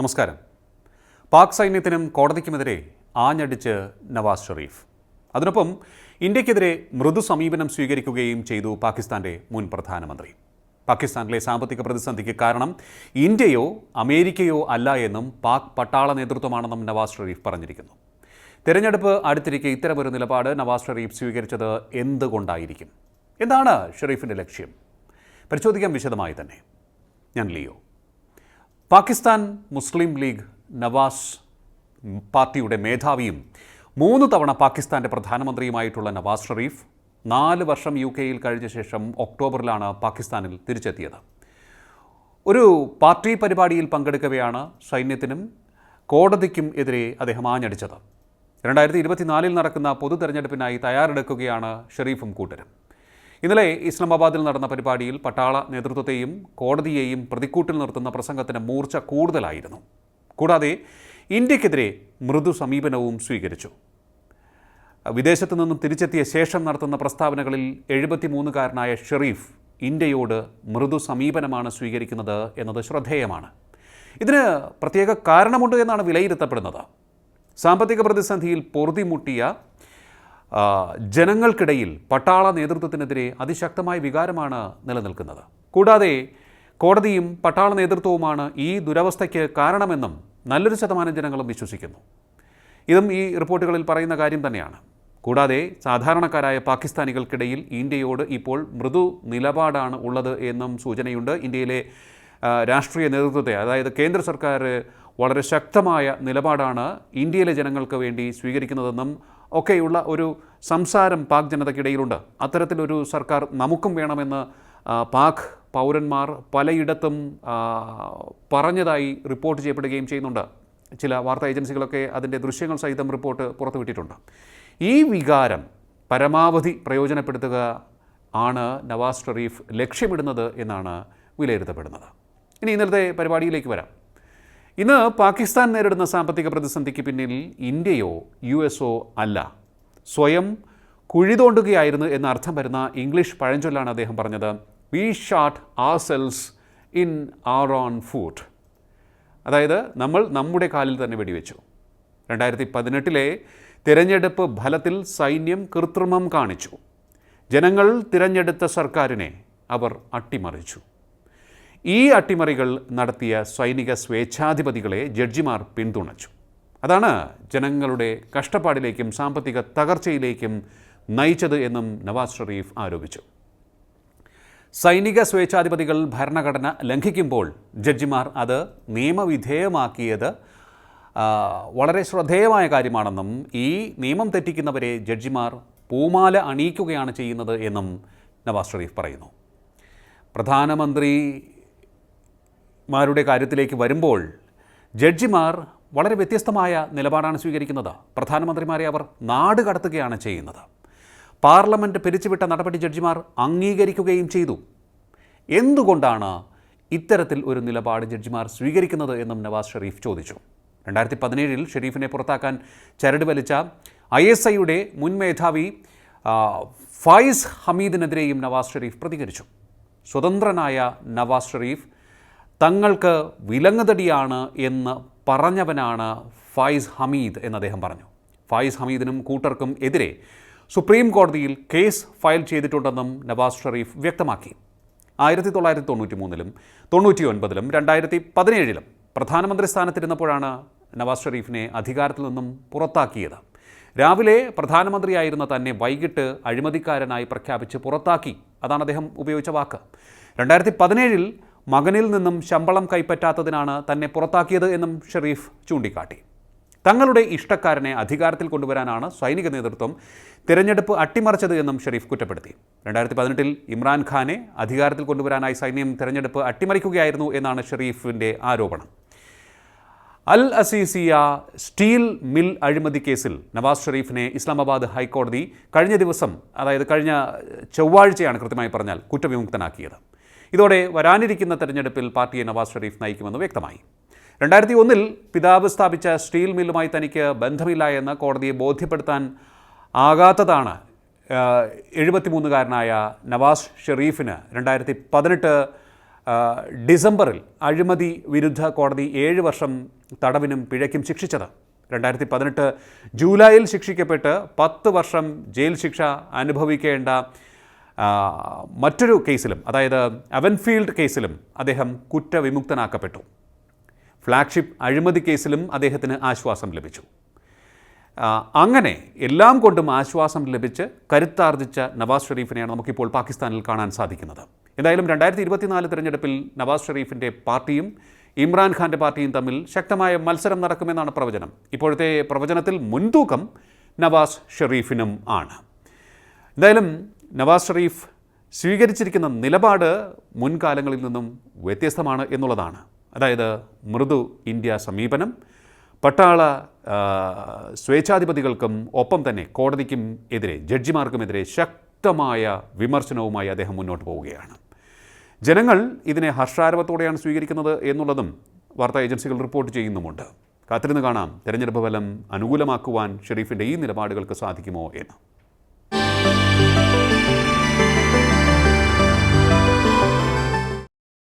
നമസ്കാരം. പാക് സൈന്യത്തിനും കോടതിക്കുമെതിരെ ആഞ്ഞടിച്ച് നവാസ് ഷെറീഫ്. അതിനൊപ്പം ഇന്ത്യക്കെതിരെ മൃദു സമീപനം സ്വീകരിക്കുകയും ചെയ്തു പാകിസ്ഥാന്റെ മുൻ പ്രധാനമന്ത്രി. പാകിസ്ഥാനിലെ സാമ്പത്തിക പ്രതിസന്ധിക്ക് കാരണം ഇന്ത്യയോ അമേരിക്കയോ അല്ല എന്നും പാക് പട്ടാള നേതൃത്വമാണെന്നും നവാസ് ഷെറീഫ് പറഞ്ഞിരിക്കുന്നു. തെരഞ്ഞെടുപ്പ് അടുത്തിരിക്കെ ഇത്തരമൊരു നിലപാട് നവാസ് ഷെറീഫ് സ്വീകരിച്ചത് എന്തുകൊണ്ടായിരിക്കും? എന്താണ് ഷെറീഫിന്റെ ലക്ഷ്യം? പരിശോധിക്കാം വിശദമായി തന്നെ. ഞാൻ ലിയോ. പാകിസ്ഥാൻ മുസ്ലിം ലീഗ് നവാസ് പാർട്ടിയുടെ മേധാവിയും മൂന്ന് തവണ പാകിസ്ഥാന്റെ പ്രധാനമന്ത്രിയുമായിട്ടുള്ള നവാസ് ഷെറീഫ് നാല് വർഷം യു കെയിൽ കഴിഞ്ഞ ശേഷം ഒക്ടോബറിലാണ് പാകിസ്ഥാനിൽ തിരിച്ചെത്തിയത്. ഒരു പാർട്ടി പരിപാടിയിൽ പങ്കെടുക്കവെയാണ് സൈന്യത്തിനും കോടതിക്കും എതിരെ അദ്ദേഹം ആഞ്ഞടിച്ചത്. രണ്ടായിരത്തി ഇരുപത്തിനാലിൽ നടക്കുന്ന പൊതു തെരഞ്ഞെടുപ്പിനായി തയ്യാറെടുക്കുകയാണ് ഷെറീഫും കൂട്ടരും. ഇന്നലെ ഇസ്ലാമാബാദിൽ നടന്ന പരിപാടിയിൽ പട്ടാള നേതൃത്വത്തെയും കോടതിയെയും പ്രതിക്കൂട്ടിൽ നിർത്തുന്ന പ്രസംഗത്തിന് മൂർച്ച കൂടുതലായിരുന്നു. കൂടാതെ ഇന്ത്യക്കെതിരെ മൃദു സമീപനവും സ്വീകരിച്ചു. വിദേശത്തു നിന്നും തിരിച്ചെത്തിയ ശേഷം നടത്തുന്ന പ്രസ്താവനകളിൽ എഴുപത്തിമൂന്നുകാരനായ ഷെറീഫ് ഇന്ത്യയോട് മൃദു സമീപനമാണ് സ്വീകരിക്കുന്നത് എന്നത് ശ്രദ്ധേയമാണ്. ഇതിന് പ്രത്യേക കാരണമുണ്ട് എന്നാണ് വിലയിരുത്തപ്പെടുന്നത്. സാമ്പത്തിക പ്രതിസന്ധിയിൽ പൊറുതിമുട്ടിയ ജനങ്ങൾക്കിടയിൽ പട്ടാള നേതൃത്വത്തിനെതിരെ അതിശക്തമായ വികാരമാണ് നിലനിൽക്കുന്നത്. കൂടാതെ കോടതിയും പട്ടാള നേതൃത്വവുമാണ് ഈ ദുരവസ്ഥയ്ക്ക് കാരണമെന്നും നല്ലൊരു ശതമാനം ജനങ്ങളും വിശ്വസിക്കുന്നു. ഇതും ഈ റിപ്പോർട്ടുകളിൽ പറയുന്ന കാര്യം തന്നെയാണ്. കൂടാതെ സാധാരണക്കാരായ പാകിസ്ഥാനികൾക്കിടയിൽ ഇന്ത്യയോട് ഇപ്പോൾ മൃദു നിലപാടാണ് ഉള്ളത് എന്നും സൂചനയുണ്ട്. ഇന്ത്യയിലെ രാഷ്ട്രീയ നേതൃത്വത്തെ അതായത് കേന്ദ്ര സർക്കാർ വളരെ ശക്തമായ നിലപാടാണ് ഇന്ത്യയിലെ ജനങ്ങൾക്ക് വേണ്ടി സ്വീകരിക്കുന്നതെന്നും ഒക്കെയുള്ള ഒരു സംസാരം പാക് ജനതയ്ക്കിടയിലുണ്ട് അത്തരത്തിലൊരു സർക്കാർ നമുക്കും വേണമെന്ന് പാക് പൗരന്മാർ പലയിടത്തും പറഞ്ഞതായി റിപ്പോർട്ട് ചെയ്യപ്പെടുകയും ചെയ്യുന്നുണ്ട്. ചില വാർത്താ ഏജൻസികളൊക്കെ അതിന്റെ ദൃശ്യങ്ങൾ സഹിതം റിപ്പോർട്ട് പുറത്തുവിട്ടിട്ടുണ്ട്. ഈ വികാരം പരമാവധി പ്രയോജനപ്പെടുത്തുക ആണ് നവാസ് ഷെറീഫ് ലക്ഷ്യമിടുന്നത് എന്നാണ് വിലയിരുത്തപ്പെടുന്നത്. ഇനി ഇന്നലത്തെ പരിപാടിയിലേക്ക് വരാം. ഇന്ന് പാകിസ്ഥാൻ നേരിടുന്ന സാമ്പത്തിക പ്രതിസന്ധിക്ക് പിന്നിൽ ഇന്ത്യയോ യു എസോ അല്ല. സ്വയം കുഴി തോണ്ടുകയായിരുന്നു എന്ന അർത്ഥം വരുന്ന ഇംഗ്ലീഷ് പഴഞ്ചൊല്ലാണ് അദ്ദേഹം പറഞ്ഞത്. We shut our cells in our own food അതായത് നമ്മൾ നമ്മുടെ കാലിൽ തന്നെ വെടിവെച്ചു. രണ്ടായിരത്തി പതിനെട്ടിലെ തിരഞ്ഞെടുപ്പ് ഫലത്തിൽ സൈന്യം കൃത്രിമം കാണിച്ചു. ജനങ്ങൾ തിരഞ്ഞെടുത്ത സർക്കാരിനെ അവർ അട്ടിമറിച്ചു. ഈ അട്ടിമറികൾ നടത്തിയ സൈനിക സ്വേച്ഛാധിപതികളെ ജഡ്ജിമാർ പിന്തുണച്ചു. അതാണ് ജനങ്ങളുടെ കഷ്ടപ്പാടിലേക്കും സാമ്പത്തിക തകർച്ചയിലേക്കും നയിച്ചത് എന്നും നവാസ് ഷെറീഫ് ആരോപിച്ചു. സൈനിക സ്വേച്ഛാധിപതികൾ ഭരണഘടന ലംഘിക്കുമ്പോൾ ജഡ്ജിമാർ അത് നിയമവിധേയമാക്കിയത് വളരെ ശ്രദ്ധേയമായ കാര്യമാണെന്നും ഈ നിയമം തെറ്റിക്കുന്നവരെ ജഡ്ജിമാർ പൂമാല അണിയിക്കുകയാണ് ചെയ്യുന്നത് എന്നും നവാസ് ഷെറീഫ് പറയുന്നു. പ്രധാനമന്ത്രിമാരുടെ കാര്യത്തിലേക്ക് വരുമ്പോൾ ജഡ്ജിമാർ വളരെ വ്യത്യസ്തമായ നിലപാടാണ് സ്വീകരിക്കുന്നത്. പ്രധാനമന്ത്രിമാരെ അവർ നാട് കടത്തുകയാണ് ചെയ്യുന്നത്. പാർലമെന്റ് പിരിച്ചുവിട്ട നടപടി ജഡ്ജിമാർ അംഗീകരിക്കുകയും ചെയ്തു. എന്തുകൊണ്ടാണ് ഇത്തരത്തിൽ ഒരു നിലപാട് ജഡ്ജിമാർ സ്വീകരിക്കുന്നത് എന്നും നവാസ് ഷെരീഫ് ചോദിച്ചു. രണ്ടായിരത്തി പതിനേഴിൽ ഷെരീഫിനെ പുറത്താക്കാൻ ചരട് വലിച്ച ഐ എസ് ഐയുടെ മുൻ മേധാവി ഫൈസ് ഹമീദിനെതിരെയും നവാസ് ഷെരീഫ് പ്രതികരിച്ചു. സ്വതന്ത്രനായ നവാസ് ഷെരീഫ് തങ്ങൾക്ക് വിലങ്ങുതടിയാണ് എന്ന് പറഞ്ഞവനാണ് ഫൈസ് ഹമീദ് എന്ന് അദ്ദേഹം പറഞ്ഞു. ഫൈസ് ഹമീദിനും കൂട്ടർക്കും എതിരെ സുപ്രീം കോടതിയിൽ കേസ് ഫയൽ ചെയ്തിട്ടുണ്ടെന്നും നവാസ് ഷെറീഫ് വ്യക്തമാക്കി. ആയിരത്തി തൊള്ളായിരത്തി തൊണ്ണൂറ്റി മൂന്നിലും തൊണ്ണൂറ്റി ഒൻപതിലും രണ്ടായിരത്തി പതിനേഴിലും പ്രധാനമന്ത്രി സ്ഥാനത്തിരുന്നപ്പോഴാണ് നവാസ് ഷെറീഫിനെ അധികാരത്തിൽ നിന്നും പുറത്താക്കിയത്. രാവിലെ പ്രധാനമന്ത്രിയായിരുന്ന തന്നെ വൈകിട്ട് അഴിമതിക്കാരനായി പ്രഖ്യാപിച്ച് പുറത്താക്കി. അതാണ് അദ്ദേഹം ഉപയോഗിച്ച വാക്ക്. രണ്ടായിരത്തി പതിനേഴിൽ മകനിൽ നിന്നും ശമ്പളം കൈപ്പറ്റാത്തതിനാണ് തന്നെ പുറത്താക്കിയത് എന്നും ഷെറീഫ് ചൂണ്ടിക്കാട്ടി. തങ്ങളുടെ ഇഷ്ടക്കാരനെ അധികാരത്തിൽ കൊണ്ടുവരാനാണ് സൈനിക നേതൃത്വം തിരഞ്ഞെടുപ്പ് അട്ടിമറിച്ചത് എന്നും ഷെരീഫ് കുറ്റപ്പെടുത്തി. രണ്ടായിരത്തി പതിനെട്ടിൽ ഇമ്രാൻഖാനെ അധികാരത്തിൽ കൊണ്ടുവരാനായി സൈന്യം തിരഞ്ഞെടുപ്പ് അട്ടിമറിക്കുകയായിരുന്നു എന്നാണ് ഷെരീഫിന്റെ ആരോപണം. അൽ അസീസിയ സ്റ്റീൽ മിൽ അഴിമതി കേസിൽ നവാസ് ഷെറീഫിനെ ഇസ്ലാമാബാദ് ഹൈക്കോടതി കഴിഞ്ഞ ദിവസം അതായത് കഴിഞ്ഞ ചൊവ്വാഴ്ചയാണ് കൃത്യമായി പറഞ്ഞാൽ കുറ്റവിമുക്തനാക്കിയത്. ഇതോടെ വരാനിരിക്കുന്ന തെരഞ്ഞെടുപ്പിൽ പാർട്ടിയെ നവാസ് ഷെരീഫ് നയിക്കുമെന്ന് വ്യക്തമായി. രണ്ടായിരത്തി ഒന്നിൽ പിതാവ് സ്ഥാപിച്ച സ്റ്റീൽ മില്ലുമായി തനിക്ക് ബന്ധമില്ല എന്ന് കോടതിയെ ബോധ്യപ്പെടുത്താൻ ആകാത്തതാണ് എഴുപത്തിമൂന്നുകാരനായ നവാസ് ഷെറീഫിന് രണ്ടായിരത്തി പതിനെട്ട് ഡിസംബറിൽ അഴിമതി വിരുദ്ധ കോടതി ഏഴ് വർഷം തടവിനും പിഴയ്ക്കും ശിക്ഷിച്ചത്. രണ്ടായിരത്തി പതിനെട്ട് ജൂലൈയിൽ ശിക്ഷിക്കപ്പെട്ട് പത്ത് വർഷം ജയിൽ ശിക്ഷ അനുഭവിക്കേണ്ട മറ്റൊരു കേസിലും അതായത് അവൻഫീൽഡ് കേസിലും അദ്ദേഹം കുറ്റവിമുക്തനാക്കപ്പെട്ടു. ഫ്ലാഗ്ഷിപ്പ് അഴിമതി കേസിലും അദ്ദേഹത്തിന് ആശ്വാസം ലഭിച്ചു. അങ്ങനെ എല്ലാം കൊണ്ടും ആശ്വാസം ലഭിച്ച് കരുത്താർജിച്ച നവാസ് ഷെരീഫിനെയാണ് നമുക്കിപ്പോൾ പാകിസ്ഥാനിൽ കാണാൻ സാധിക്കുന്നത്. എന്തായാലും രണ്ടായിരത്തി ഇരുപത്തിനാല് തിരഞ്ഞെടുപ്പിൽ നവാസ് ഷെരീഫിന്റെ പാർട്ടിയും ഇമ്രാൻഖാന്റെ പാർട്ടിയും തമ്മിൽ ശക്തമായ മത്സരം നടക്കുമെന്നാണ് പ്രവചനം. ഇപ്പോഴത്തെ പ്രവചനത്തിൽ മുൻതൂക്കം നവാസ് ഷെരീഫിനും ആണ്. എന്തായാലും നവാസ് ഷെറീഫ് സ്വീകരിച്ചിരിക്കുന്ന നിലപാട് മുൻകാലങ്ങളിൽ നിന്നും വ്യത്യസ്തമാണ് എന്നുള്ളതാണ്. അതായത് മൃദു ഇന്ത്യ സമീപനം പട്ടാള സ്വേച്ഛാധിപതികൾക്കും ഒപ്പം തന്നെ കോടതിക്കും എതിരെ ജഡ്ജിമാർക്കുമെതിരെ ശക്തമായ വിമർശനവുമായി അദ്ദേഹം മുന്നോട്ട് പോവുകയാണ്. ജനങ്ങൾ ഇതിനെ ഹർഷാരവത്തോടെയാണ് സ്വീകരിക്കുന്നത് എന്നുള്ളതും വാർത്താ ഏജൻസികൾ റിപ്പോർട്ട് ചെയ്യുന്നുമുണ്ട്. കാത്തിരുന്ന് കാണാം. തെരഞ്ഞെടുപ്പ് ഫലം അനുകൂലമാക്കുവാൻ ഷെരീഫിന്റെ ഈ നിലപാടുകൾക്ക് സാധിക്കുമോ എന്ന്.